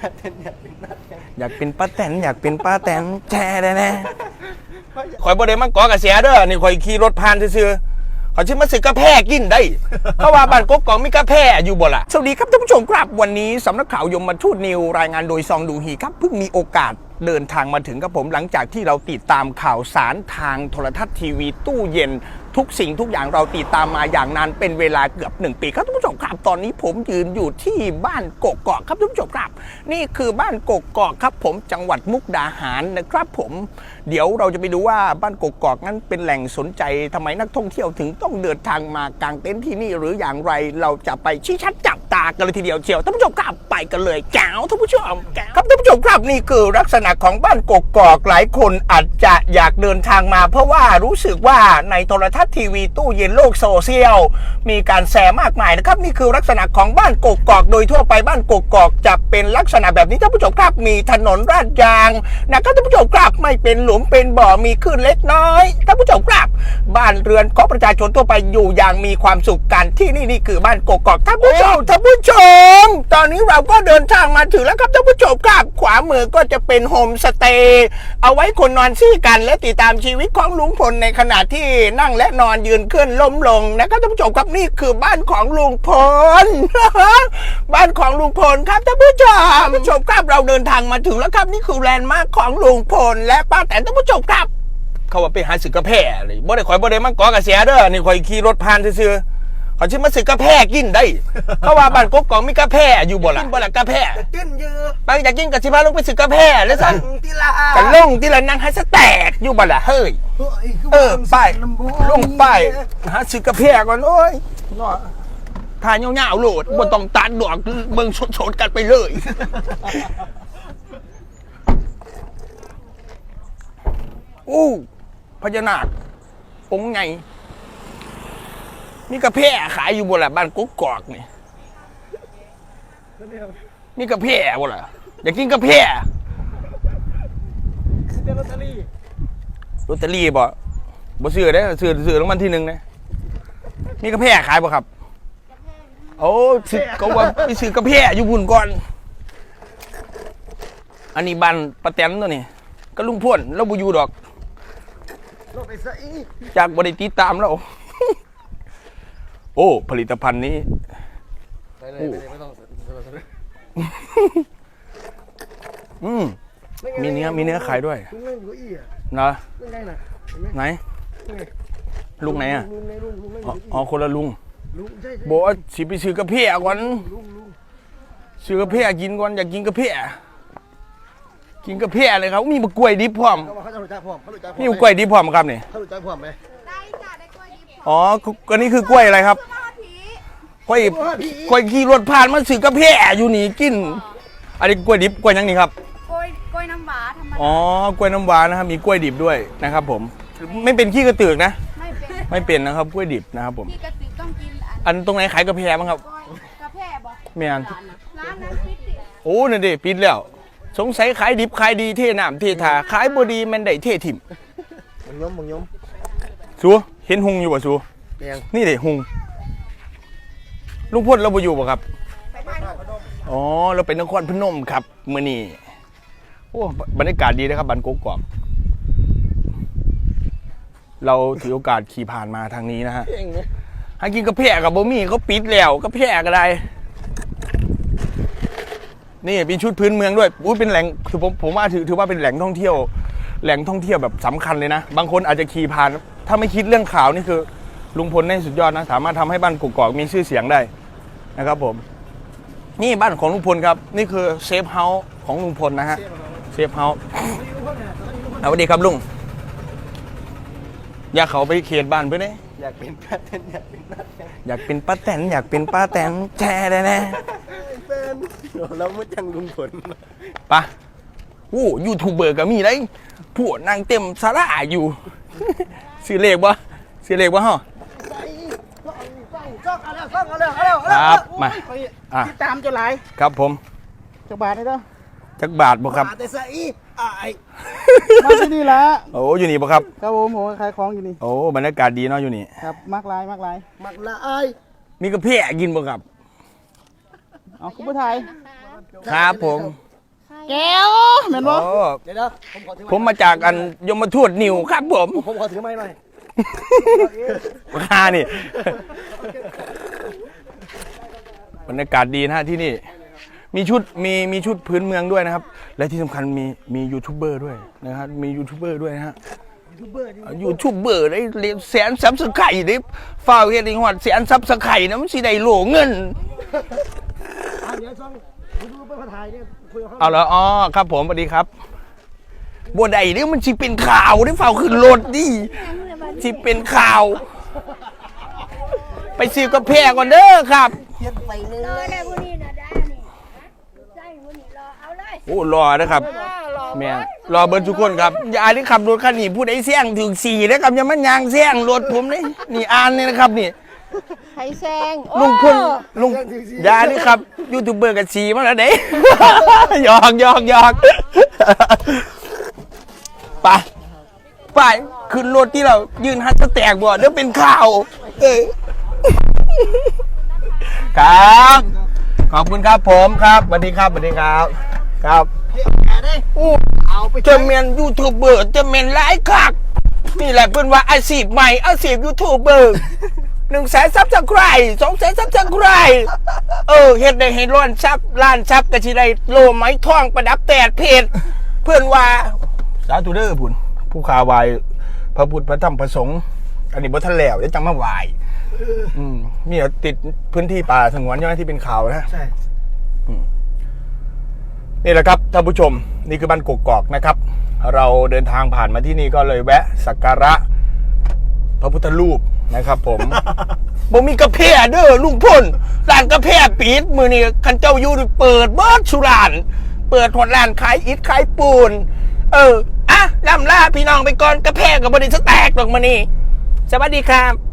อยากเป็นป้าแตนอยากเป็นป้าแตนแช่แน่ๆข่อยบ่ได้มาก่อกระแสเด้อนี่ข่อยขี่รถผ่านซื่อๆข่อยสิมาซื้อกาแฟกินได้เพราะว่าบ้านกกอกมีกาแฟอยู่บ่ล่ะสวัสดีครับท่านผู้ชมครับวันนี้สำนักข่าวยมทูตนิวรายงานโดยซองดูฮีครับเพิ่งมีโอกาสเดินทางมาถึงกับผมหลังจากที่เราติดตามข่าวสารทางโทรทัศน์ทีวีตู้เย็น ทุกสิ่งทุกอย่างเราติดตามมาอย่างนานเป็นเวลาเกือบหนึ่งปีครับท่านผู้ชมครับตอนนี้ผมยืนอยู่ที่บ้านกกอกครับท่านผู้ชมครับ นี่คือบ้านกกอกครับ ผมจังหวัดมุกดาหารนะครับ ผมเดี๋ยวเราจะไปดูว่าบ้านกกอกนั้นเป็นแหล่งสนใจทำไมนักท่องเที่ยวถึงต้องเดินทางมากางเต็นท์ที่นี่หรืออย่างไรเราจะไปชี้ชัดจับตากันเลยทีเดียวเชียวท่านผู้ชมครับ กันเลยแก้วท่านผู้ชมแก้วครับท่านผู้ชมครับนี่คือลักษณะของบ้านกกอกหลายคนอาจจะอยากเดินทางมา เพราะว่ารู้สึกว่าในโทรทัศน์ทีวีตู้เย็นโลกโซเชียลมีการแชร์มากมายนะครับ นี่คือลักษณะของบ้านกกอก โดยทั่วไปบ้านกกอกจะเป็นลักษณะแบบนี้ท่านผู้ชมครับมีถนนลาดยางนะครับท่านผู้ชมครับไม่เป็นหลุมเป็นบ่อมีคลื่นเล็กน้อยท่านผู้ชมครับ บ้านเรือนของประชาชนทั่วไปอยู่อย่างมีความสุขกันที่นี่นี่คือบ้านกกอกท่านผู้ชมท่านผู้ชม ตอนนี้เราก็เดินทางมาถึงแล้วครับท่านผู้ชมครับ ขวามือก็จะเป็นโฮมสเตย์เอาไว้คนนอนซี่กันและติดตามชีวิตของลุงพลในขณะที่นั่งและนอนยืนขึ้นล้มลงนะครับท่านผู้ชมครับนี่คือบ้านของลุงพลบ้านของลุงพลครับท่านผู้ชมท่านผู้ชมครับเราเดินทางมาถึงแล้วครับนี่คือแลนด์มาร์คของลุงพลและป้าแตนท่านผู้ชมครับ เขาว่าไปหาซื้อกาแฟเลยบ่ได้ข่อยบ่ได้มาก่อกระแสเด้อนี่ข่อยขี่รถผ่านซื่อๆ ข่อยสิมาซื้อกาแฟกินได้เพราะว่าบ้านกกอกมีกาแฟอยู่บ่ล่ะกินบ่ล่ะกาแฟตื้นเยอะบางอยากกินก็สิพาลงไปซื้อกาแฟแล้วสั่นทีละกันลงที่ละนั่งให้สแตกอยู่บ่ล่ะเฮ้ยเออไปลงไปหาซื้อกาแฟก่อนโอ้ยเนาะทานยาวๆโหลดบ่ต้องตัดดอกเบิ่งสดๆกันไปเลยอู้พญานาคองค์ไง มีกาแฟขายอยู่บ่ล่ะบ้านกุ๊กกอกนี่มีกาแฟบ่ล่ะอยากกินกาแฟเดลอตเตอรี่ลอตเตอรี่บ่บ่ซื้อได้อซื้อซื้อรางวัลที่หนึ่งนะมีกาแฟขายบ่ครับโอ้ซื้อก็ว่าไปซื้อกาแฟอยู่บุญก่อน อันนี้บ้านป้าแตนตัวนี้ก็ลุงพ่นเราบ่อยู่ดอกรถไปใส่จากบริติดตามแล้ว โอ้ ผลิตภัณฑ์นี้ ไปเลยไปเลยไม่ต้องอืม มีเนื้อมีเนื้อขายด้วย ลุงเล่นอยู่อี้อะนะเล่นได้น่ะเห็นไหมไหนลุงไหนอะ ลุงในลุงลุงเล่นออ๋อยู่อี้อ๋อ คนละลุง ลุงใช่ใช่บอกว่าสิไปซื้อกาแฟก่อนลุงลุงซื้อกาแฟกินก่อนอยากกินกาแฟกินกาแฟเลยครับ มีมะกล้วยดิบพร้อมเขาบอกเขาจะรู้จักผมเขารู้จักผมมีมะกล้วยดิบพร้อมครับนี่เขารู้จักผมไหม อ๋ออันนี้คือกล้วยอะไรครับทอดผีกล้วยกล้วยขี่รถผ่านมาซื้อกาแฟอยู่นี่กิน อันนี้กล้วยดิบกล้วยหยังนี่ครับกล้วยกล้วยน้ำว้าธรรมดาอ๋อกล้วยน้ำว้านะครับ มีกล้วยดิบด้วยนะครับ ผม ไม่เป็นขี้กระตือกนะ ไม่เป็นไม่เป็นนะครับกล้วยดิบนะครับ ผมที่กระติกต้องกินอันอันตรงไหนขายกาแฟบ้างครับกล้วยกาแฟบอกไม่อันร้านนะร้านนั้นพิติโอ้นั่นดิปิดแล้ว สงสัยขายดิบขายดีเท่น้ำเท่ทาขายบดีแมันได้เท่ถิ่มมึงยมมึงยมสู เห็นหุงอยู่ป่ะสูแดงนี่เด็หุงลุงพ่นเราบ่อยู่ป่ะครับไปบ้านอ๋อ เราเป็นนครพนมครับมื่อนี้โอ้บรรยากาศดีนะครับบันกกอกเราถือโอกาสขี่ผ่านมาทางนี้นะฮะเก่งเนี่ยให้กินกาแฟกับบะหมี่เขาปิดแล้วกาแฟก็ได้ นี่มีชุดพื้นเมืองด้วยอุ้ยเป็นแหล่งคือผมผมว่าถือถือว่าเป็นแหล่งท่องเที่ยว แหล่งท่องเที่ยวแบบสำคัญเลยนะ บางคนอาจจะขี่ผ่าน ถ้าไม่คิดเรื่องข่าวนี่คือลุงพลนี่สุดยอดนะ สามารถทำให้บ้านกกอกมีชื่อเสียงได้นะครับผม นี่บ้านของลุงพลครับ นี่คือเซฟเฮาส์ของลุงพลนะฮะเซฟเฮาส์สวัสดีครับลุงอยากเขาไปเขตบ้านเพื่อนเนี่ยอยากเป็นแพทเทนอยากเป็นนัดแทนอยากเป็นป้าแตนอยากเป็นป้าแตนแช่แน่แน่เป็นแล้วไม่จังลุงผลๆปะวู้ยูทูบเบอร์ก็มีได้พวกนางเต็มสาระอยู่ ซื้อเลขบ่ซื้อเลขบ่ฮะส่ซ่องเอาแล้วซ่องเอาแล้วเอาแล้วครับมาอะติดตามจะหลายครับผมจักบาทนี่เด้อจักบาทบ่ครับแต่ใส่อายมาที่นี่ละโอ้อยู่นี่บ่ครับครับผมผมขายของอยู่นี่โอ้บรรยากาศดีเนาะอยู่นี่ครับมากลายมากลายมักลายมีกาแฟกินบ่ครับเอาคุณผู้ไทยครับผม แก้วแม่นบ่โอ้เดี๋ยวนะผมขอถือผมมาจากอันยมทูตนิวครับผมผมขอถือไม้หน่อยค่านี่ บรรยากาศดีนะฮะที่นี่ มีชุดมีมีชุดพื้นเมืองด้วยนะครับ และที่สำคัญมีมียูทูบเบอร์ด้วยนะครับมียูทูบเบอร์ด้วยนะฮะ ยูทูบเบอร์ได้แสนซับสไครต์ได้ฝ้าวเฮ็ดให้ฮอดแสนซับสไครต์นะมันสิได้โหลเงิน อะเดี๋ยวช่องยูทูบเบอร์มาถ่ายเนี่ย คุยกับเขาเอาละอ๋อครับผมสวัสดีครับบัวใดเนี่ยมันสิเป็นข่าวได้เฝ้าขึ้นรถดิสิเป็นข่าว ไปซื้อกาแฟก่อนเด้อครับรอได้ผู้นี้นะได้นี่ได้ผู้นี้รอเอาเลยโอ้รอนะครับรอแม่นรอเบิร์ทุกคนครับอย่าที่ขับรถคันนี้ผู้ใดเสี่ยงถึงสี่นะครับอย่ามันยางเสี่ยงรถผมนี่นี่อ่านนี่นะครับนี่ ใครแซงลุงพลลุงอย่านี่ครับยูทูบเบอร์กับสีมาแล้วเด้ หยอกหยอกหยอกไปไปขึ้นรถที่เรายืนฮัตสแตกบ่เดี๋ยวเป็นข่าวเออครับ ขอบคุณครับผมครับสวัสดีครับสวัสดีครับ ครับอู้เอาไปจะเมนยูทูบเบอร์จะเมนหลายคักนี่แหละเป็นว่าอาชีพใหม่อาชีพยูทูบเบอร์ หนึ่งแสนซับสไครต์สองแสนซับสไครต์เออเฮ็ดได้ให้ล้านซับล้านซับก็สิได้โลไม้ทองประดับแปดเพจเพื่อนว่าสาธุเด้อพุ่นผู้ข่าววายพระพุทธพระธรรมพระสงฆ์อันนี้บ่ทันแล้วเดี๋ยวจังมาไหวายอืมมีเอาติดพื้นที่ป่าสงวนใช่ไหมที่เป็นข่าวนะใช่นี่แหละครับท่านผู้ชมนี่คือบ้านกกอกนะครับ เราเดินทางผ่านมาที่นี่ก็เลยแวะสักการะพระพุทธรูป นะครับผม บ่มีกระเพาะเด้อลุงพ่นร้านกระเพาะปิดมือนี่คันเจ้าอยู่นี่เปิดเบิดสุราน เปิดหดร้านขายอิฐขายปูน เออ อะล่ำล่าพี่น้องไปก่อนกาะกับบริษัทแตกดอกมานี่สวัสดีครับ